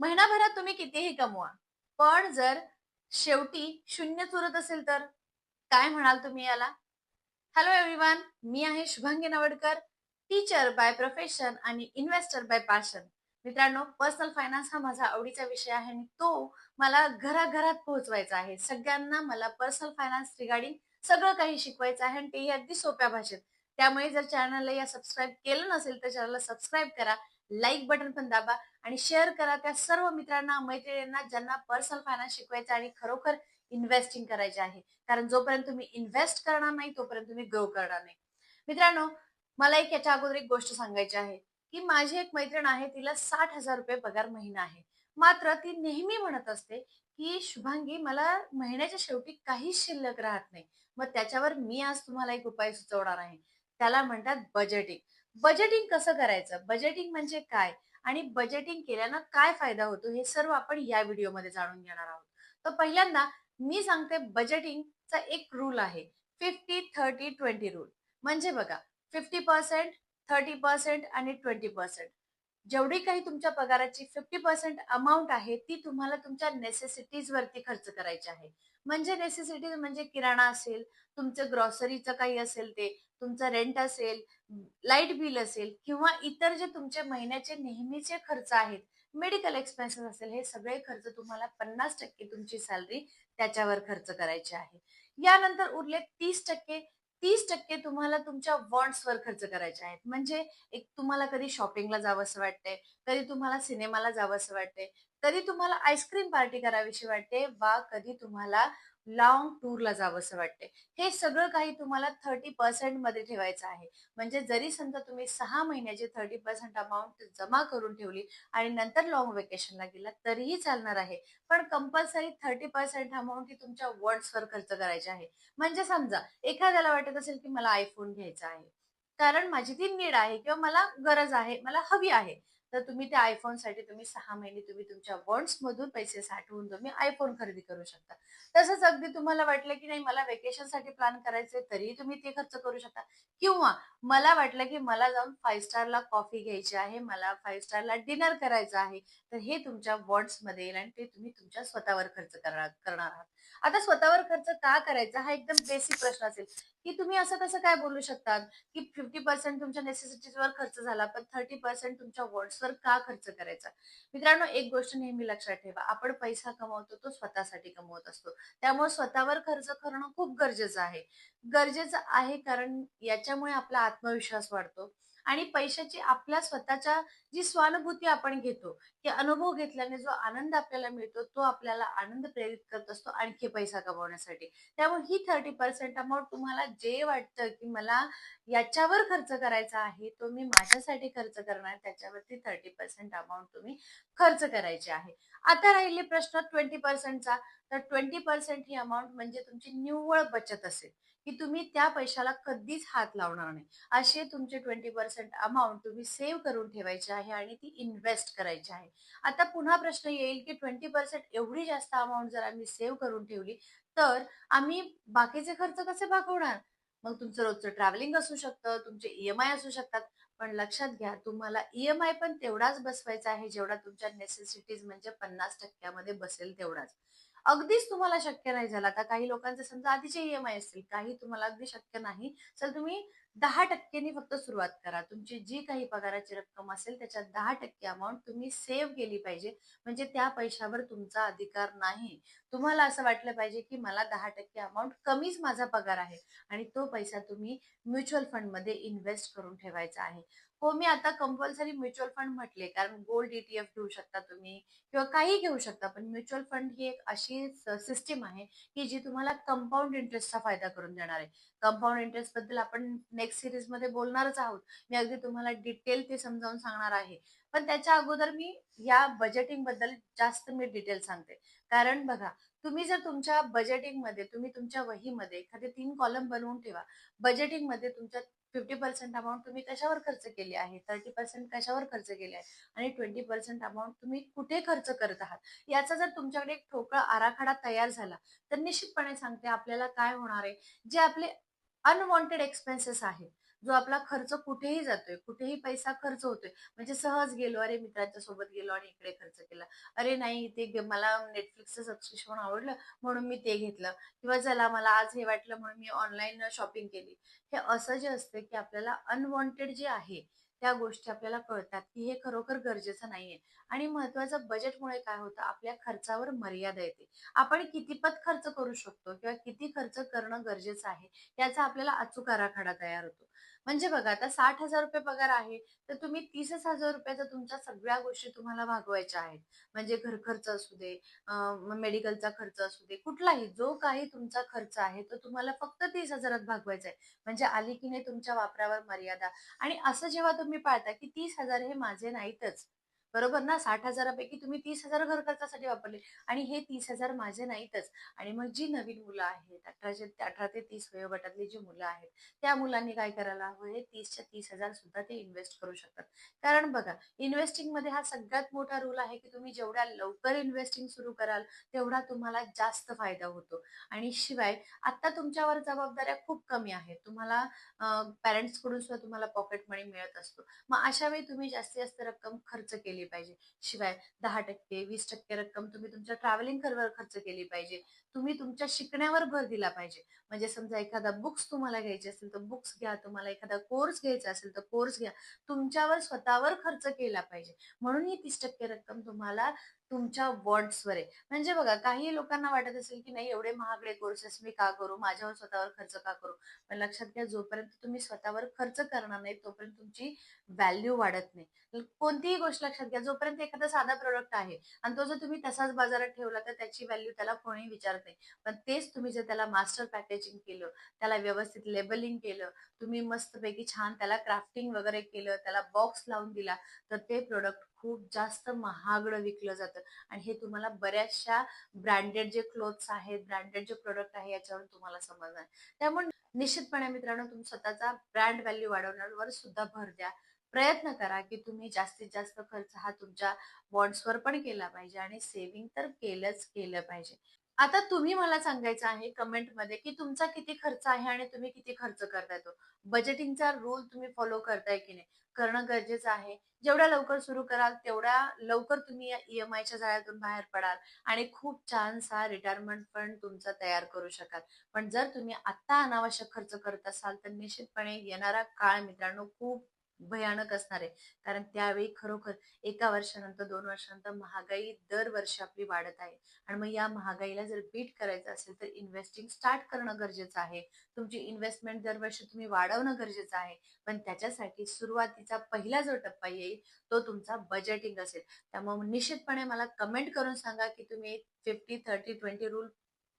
महिनाभरात तुम्ही कितीही कमवा पण जर शेवटी शून्य चुरत असेल तर? काय म्हणाल तुम्ही याला? हॅलो एव्हरीवन मी आहे Shubhangi Navadkar teacher by profession आणि इन्व्हेस्टर बाय पॅशन मित्रांनो पर्सनल फायनान्स हा माझा आवडीचा विषय आहे आणि तो मला घराघरात पोहोचवायचा आहे. सगळ्यांना मला पर्सनल फायनान्स रिगार्डिंग सगळं काही शिकवायचं आहे आणि तेही अगदी सोप्या भाषेत. त्यामुळे जर चॅनलला या सबस्क्राईब केलं नसेल तर चॅनलला सबस्क्राईब करा. लाईक बटन पण दाबा आणि शेअर करा त्या सर्व मित्रांना मैत्रिणींना ज्यांना पर्सनल फायनान्स शिकवायचं आणि खरोखर इन्व्हेस्टिंग करायचे आहे. कारण जोपर्यंत तुम्ही इन्व्हेस्ट करणार नाही तोपर्यंत तुम्ही ग्रो करणार नाही. मित्रांनो मला एक याच्या अगोदर एक गोष्ट सांगायची आहे की माझी एक मैत्रीण आहे तिला साठ हजार रुपये पगार महिना आहे. मात्र ती नेहमी म्हणत असते की शुभांगी मला महिन्याच्या शेवटी काहीच शिल्लक राहत नाही. मग त्याच्यावर मी आज तुम्हाला एक उपाय सुचवणार आहे. त्याला म्हणतात बजेटिंग बजेटिंग कसं करायचं? बजेटिंग म्हणजे काय? आणि बजेटिंग केल्यानं काय फायदा होतो? हे सर्व आपण या व्हिडिओमध्ये जाणून घेणार आहोत. तर पहिल्यांदा मी सांगते बजेटिंगचा एक रूल आहे. फिफ्टी थर्टी ट्वेंटी रूल म्हणजे बघा फिफ्टी पर्सेंट थर्टी पर्सेंट आणि ट्वेंटी पर्सेंट जेवढी काही तुमच्या पगाराची फिफ्टी पर्सेंट अमाऊंट आहे ती तुम्हाला तुमच्या नेसेसिटीज वरती खर्च करायची आहे. म्हणजे नेसेसिटीज म्हणजे किराणा असेल तुमचं ग्रॉसरीचं काही असेल ते तुमचं रेंट असेल लाइट बिल असेल किंवा इतर जे तुमचे महिन्याचे नेहमीचे खर्च आहेत मेडिकल एक्सपेन्सेस असेल हे सगळे खर्च तुम्हाला पन्नास टक्के तुमची सॅलरी त्याच्यावर खर्च करायची आहे. यानंतर उरले तीस टक्के तीस टक्के तुम्हाला तुमच्या वॉन्ट्सवर खर्च करायचे आहेत. म्हणजे एक तुम्हाला कधी शॉपिंगला जावंसं वाटतंय कधी तुम्हाला सिनेमाला जावंसं वाटतंय कधी तुम्हाला आईस्क्रीम पार्टी करावीशी वाटते वा कधी तुम्हाला लॉंग टूरला जावंसं वाटते हे सगळं काही तुम्हाला थर्टी पर्सेंटमध्ये ठेवायचं आहे. म्हणजे जरी समजा तुम्ही सहा महिन्याची थर्टी पर्सेंट अमाऊंट जमा करून ठेवली आणि नंतर लॉंग वेकेशनला गेला तरीही चालणार आहे. पण कंपल्सरी थर्टी पर्सेंट अमाऊंट ही तुमच्या वर्ड्सवर खर्च करायची आहे. म्हणजे समजा एखाद्याला वाटत असेल की मला आयफोन घ्यायचा आहे. कारण माझी ती नीड आहे किंवा मला गरज आहे मला हवी आहे. तर तुम्ही त्या आयफोनसाठी तुम्ही सहा महिने तुम्ही तुमच्या वॉन्ट्स मधून पैसे साठवून तुम्ही आयफोन खरेदी करू शकता. तसंच अगदी तुम्हाला वाटलं की नाही मला वेकेशनसाठी प्लॅन करायचे तरी तुम्ही ते खर्च करू शकता. किंवा मला वाटलं की मला जाऊन फाईव्ह स्टारला कॉफी घ्यायची आहे मला फाईव्ह स्टारला डिनर करायचं आहे तर हे तुमच्या वॉन्ट्समध्ये येईल आणि ते तुम्ही तुमच्या स्वतःवर खर्च करणार करणार आहात. आता स्वतःवर खर्च का करायचा? हा एकदम बेसिक प्रश्न असेल. की तुम्ही असं कसं काय बोलू शकतात? की फिफ्टी पर्सेंट तुमच्या नेसेसिटीजवर खर्च झाला पण थर्टी पर्सेंट तुमच्या वॉन्ट्सवर का खर्च करायचा? मित्रांनो एक गोष्ट नेहमी लक्षात ठेवा. आपण पैसा कमवतो तो स्वतःसाठी कमवत असतो. त्यामुळे स्वतःवर खर्च करणं खूप गरजेचं आहे. गरजेचं आहे कारण याच्यामुळे आपला आत्मविश्वास वाढतो. आणि पैशाची आपल्या स्वतःच्या जी स्वानुभूती आपण घेतो की अनुभव घेतल्याने जो आनंद आपल्याला मिळतो तो आपल्याला आनंद प्रेरित करत असतो आणखी पैसा कमवण्यासाठी. त्यामुळे ही थर्टी पर्सेंट अमाऊंट तुम्हाला जे वाटतं की मला याच्यावर खर्च करायचा आहे तो मी माझ्यासाठी खर्च करणार त्याच्यावरती थर्टी पर्सेंट अमाऊंट तुम्ही खर्च करायची आहे. आता राहिले प्रश्न ट्वेंटी पर्सेंटचा तर ट्वेंटी पर्सेंट ही अमाऊंट म्हणजे तुमची निव्वळ बचत असेल. की तुम्ही त्या पैशाला कधीच हात लावणार नाही. असे तुमचे ट्वेंटी पर्सेंट अमाऊंट तुम्ही सेव्ह करून ठेवायची आहे आणि ती इन्व्हेस्ट करायची आहे. आता पुन्हा प्रश्न येईल की ट्वेंटी पर्सेंट एवढी जास्त अमाऊंट जर आम्ही सेव्ह करून ठेवली तर आम्ही बाकीचे खर्च कसे भागवणार? मग तुमचं रोजचं ट्रॅव्हलिंग असू शकतं तुमचे ईएमआय असू शकतात. पण लक्षात घ्या तुम्हाला ईएमआय पण तेवढाच बसवायचा आहे जेवढा तुमच्या नेसेसिटीज म्हणजे पन्नास टक्क्यामध्ये बसेल तेवढाच. अगदीच तुम्हाला शक्य नाही झाला. आता काही लोकांचे समजा आधीचे ईएमआय असतील काही तुम्हाला अगदी शक्य नाही. तर तुम्ही दहा टक्क्यांनी फक्त सुरुवात करा. तुमची जी काही पगाराची रक्कम असेल त्याच्यात दहा टक्के अमाऊंट तुम्ही सेव्ह केली पाहिजे. म्हणजे त्या पैशावर तुमचा अधिकार नाही. तुम्हाला असं वाटलं पाहिजे की मला दहा टक्के अमाऊंट कमीच माझा पगार आहे आणि तो पैसा तुम्ही म्युच्युअल फंडमध्ये इन्व्हेस्ट करून ठेवायचा आहे. हो मी आता कंपल्सरी म्युच्युअल फंड म्हटले. कारण गोल्ड ईटीएफ घेऊ शकता तुम्ही किंवा काही घेऊ शकता पण म्युच्युअल फंड ही एक अशी सिस्टीम आहे की जी तुम्हाला कंपाऊंड इंटरेस्टचा फायदा करून देणार आहे. कंपाऊंड इंटरेस्टबद्दल आपण नेक्स्ट सिरीजमध्ये बोलणारच आहोत. मी अगदी तुम्हाला डिटेल ते समजावून सांगणार आहे. पण त्याच्या अगोदर मी या बजेटिंगबद्दल जास्त मी डिटेल सांगते. कारण बघा तुम्ही जर तुमच्या बजेटिंगमध्ये तुम्ही तुमच्या वहीमध्ये एखादे तीन कॉलम बनवून ठेवा. बजेटिंगमध्ये तुमच्या फिफ्टी पर्सेंट अमाऊंट तुम्ही कशावर खर्च केली आहे? थर्टी पर्सेंट कशावर खर्च केली आहे? आणि ट्वेंटी पर्सेंट अमाऊंट तुम्ही कुठे खर्च करत आहात? याचा जर तुमच्याकडे एक ठोकळा आराखडा तयार झाला तर निश्चितपणे सांगते आपल्याला काय होणार आहे? जे आपले अनवॉन्टेड एक्सपेन्सेस आहेत जो आपला खर्च कुठेही जातोय कुठेही पैसा खर्च होतोय. म्हणजे सहज गेलो अरे मित्रांच्या सोबत गेलो आणि इकडे खर्च केला. अरे नाही ते मला नेटफ्लिक्सचं सबस्क्रिप्शन आवडलं म्हणून मी ते घेतलं. किंवा चला मला आज हे वाटलं म्हणून मी ऑनलाईन शॉपिंग केली. हे असं जे असतं की आपल्याला अनवॉन्टेड जे आहे त्या गोष्टी आपल्याला कळतात की हे खरोखर गरजेचं नाहीये. आणि महत्वाचं बजेटमुळे काय होतं? आपल्या खर्चावर मर्यादा येते. आपण कितीपत खर्च करू शकतो किंवा किती खर्च करणं गरजेचं आहे याचा आपल्याला अचूक आराखडा तयार होतो. म्हणजे बघा आता साठ हजार रुपये पगार आहे तर तुम्ही तीसच हजार रुपयाचा तुमच्या सगळ्या गोष्टी तुम्हाला भागवायच्या आहेत. म्हणजे घर खर्च असू दे मेडिकलचा खर्च असू दे कुठलाही जो काही तुमचा खर्च आहे तो तुम्हाला फक्त तीस हजारात भागवायचा आहे. म्हणजे आली की नाही तुमच्या वापरावर मर्यादा. आणि असं जेव्हा तुम्ही पाळता की तीस हजार हे माझे नाहीतच बरोबर ना? साठ हजारापैकी तुम्ही तीस हजार घर खर्चासाठी वापरले. आणि हे तीस हजार माझे नाहीतच. आणि मग जी नवीन मुलं आहेत अठराशे अठरा ते तीस वयोगटातली जी मुलं आहेत त्या मुलांनी काय करायला हवं? हे तीसच्या तीस हजार सुद्धा ते इन्व्हेस्ट करू शकतात. कारण बघा इन्व्हेस्टिंगमध्ये हा सगळ्यात मोठा रूल आहे की तुम्ही जेवढ्या लवकर इन्व्हेस्टिंग सुरू कराल तेवढा तुम्हाला जास्त फायदा होतो. आणि शिवाय आता तुमच्यावर जबाबदाऱ्या खूप कमी आहेत. तुम्हाला पॅरेंट्सकडून सुद्धा तुम्हाला पॉकेट मनी मिळत असतो. मग अशा वेळी तुम्ही जास्तीत जास्त रक्कम खर्च केली केली पाहिजे. शिवाय दहा टक्के वीस टक्के रक्कम तुम्ही तुमच्या ट्रॅव्हलिंग वर खर्च केली पाहिजे. तुम्ही तुमच्या शिकण्यावर भर दिला पाहिजे. म्हणजे समजा एखादा बुक्स तुम्हाला घ्यायचे असेल तर बुक्स घ्या. तुम्हाला एखादा कोर्स घ्यायचा असेल तर कोर्स घ्या. तुमच्यावर स्वतःवर खर्च केला पाहिजे. म्हणून ही तीस टक्के रक्कम तुम्हाला तुमच्या वॉर्ड्सवर आहे. म्हणजे बघा काही लोकांना वाटत असेल की नाही एवढे महागडे कोर्सेस मी का करू? माझ्यावर स्वतःवर खर्च का करू? पण लक्षात घ्या जोपर्यंत तुम्ही स्वतःवर खर्च करणार नाही तोपर्यंत तुमची व्हॅल्यू वाढत नाही. कोणतीही गोष्ट लक्षात घ्या जोपर्यंत एखादा साधा प्रोडक्ट आहे आणि तो जर तुम्ही तसाच बाजारात ठेवला तर त्याची व्हॅल्यू त्याला कोणी विचारत नाही. पण तेच तुम्ही जर त्याला मास्टर पॅकेजिंग केलं त्याला व्यवस्थित लेबलिंग केलं तुम्ही मस्तपैकी छान त्याला क्राफ्टिंग वगैरे केलं त्याला बॉक्स लावून दिला तर ते प्रोडक्ट खूप जास्त महागडं विकलं जातं. आणि हे तुम्हाला बऱ्याचशा ब्रँडेड जे क्लोथ्स आहेत ब्रँडेड जे प्रोडक्ट आहे याच्यावर तुम्हाला समजणार. त्यामुळे निश्चितपणे मित्रांनो तुम्ही स्वतःचा ब्रँड व्हॅल्यू वाढवण्यावर सुद्धा भर द्या. प्रयत्न करा की तुम्ही जास्तीत जास्त खर्च हा तुमच्या बॉन्ड्सवर पण केला पाहिजे आणि सेव्हिंग तर केलंच केलं पाहिजे. आता तुम्ही मला सांगायचं आहे कमेंटमध्ये की तुमचा किती खर्च आहे आणि तुम्ही किती खर्च करताय तो. बजेटिंगचा रूल तुम्ही फॉलो करताय की नाही? करणं गरजेचं आहे. जेवढ्या लवकर सुरू कराल तेवढ्या लवकर तुम्ही या ईएमआयच्या जाळ्यातून बाहेर पडाल आणि खूप छानसा रिटायरमेंट फंड तुमचा तयार करू शकाल. पण जर तुम्ही आता अनावश्यक खर्च करत असाल तर निश्चितपणे येणारा काळ मित्रांनो खूप भयानक असणार आहे. कारण त्यावेळी खरोखर एका वर्षानंतर दोन वर्षानंतर महागाई दरवर्षी आपली वाढत आहे. आणि मग या महागाईला जर बीट करायचं असेल तर इन्व्हेस्टिंग स्टार्ट करणं गरजेचं आहे. तुमची इन्व्हेस्टमेंट दरवर्षी तुम्ही वाढवणं गरजेचं आहे. पण त्याच्यासाठी सुरुवातीचा पहिला जो टप्पा येईल तो तुमचा बजेटिंग असेल. त्यामुळे निश्चितपणे मला कमेंट करून सांगा की तुम्ही फिफ्टी थर्टी ट्वेंटी रूल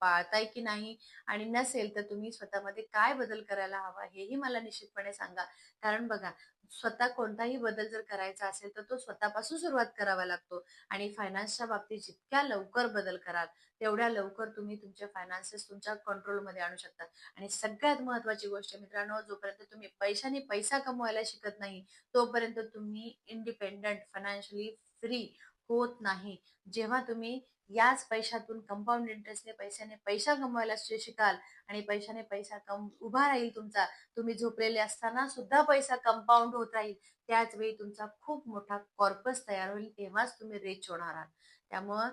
पाळताय की नाही? आणि नसेल तर तुम्ही स्वतःमध्ये काय बदल करायला हवा हेही मला निश्चितपणे सांगा. कारण बघा स्वतः कोणताही बदल जर करायचा असेल तर तो स्वतःपासून सुरुवात करावा लागतो. आणि फायनान्सच्या बाबतीत जितक्या लवकर बदल कराल तेवढ्या लवकर तुम्ही तुमचे फायनान्सेस तुमच्या कंट्रोलमध्ये आणू शकता. आणि सगळ्यात महत्वाची गोष्ट मित्रांनो जोपर्यंत तुम्ही पैशाने पैसा कमवायला शिकत नाही तोपर्यंत तुम्ही इंडिपेंडंट फायनान्शियली फ्री होत नाही. जेव्हा तुम्ही याच पैशातून कंपाऊंड इंटरेस्टने पैशाने पैसा कमवायला शिकाल आणि पैशाने पैसा कम उभा राहील तुमचा तुम्ही झोपलेले असताना सुद्धा पैसा कंपाऊंड होत राहील. त्याच वेळी तुमचा खूप मोठा कॉर्पस तयार होईल तेव्हाच तुम्ही रिच होणार आहात. त्यामुळं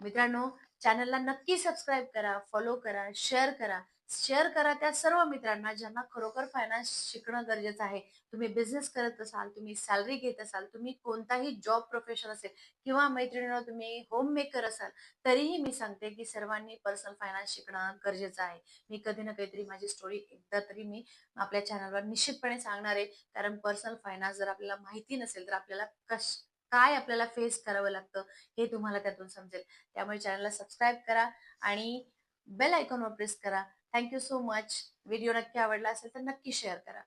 मित्रांनो चॅनलला नक्की सबस्क्राईब करा फॉलो करा शेअर करा. शेअर करा त्या सर्व मित्रांना ज्यांना खरोखर फायनान्स शिकणं गरजेचं आहे. तुम्ही बिझनेस करत असाल तुम्ही सॅलरी घेत असाल तुम्ही कोणताही जॉब प्रोफेशन असेल किंवा मैत्रिणीनं तुम्ही होम मेकर असाल तरीही मी सांगते की सर्वांनी पर्सनल फायनान्स शिकणं गरजेचं आहे. मी कधी ना काहीतरी माझी स्टोरी एकदा तरी मी आपल्या चॅनलवर निश्चितपणे सांगणार आहे. कारण पर्सनल फायनान्स जर आपल्याला माहिती नसेल तर आपल्याला कश काय आपल्याला फेस करावं लागतं हे तुम्हाला त्यातून समजेल. त्यामुळे चॅनलला सबस्क्राईब करा आणि बेल आयकॉनवर प्रेस करा. Thank you so much. व्हिडिओ नक्की आवडला असेल तर नक्की शेअर करा.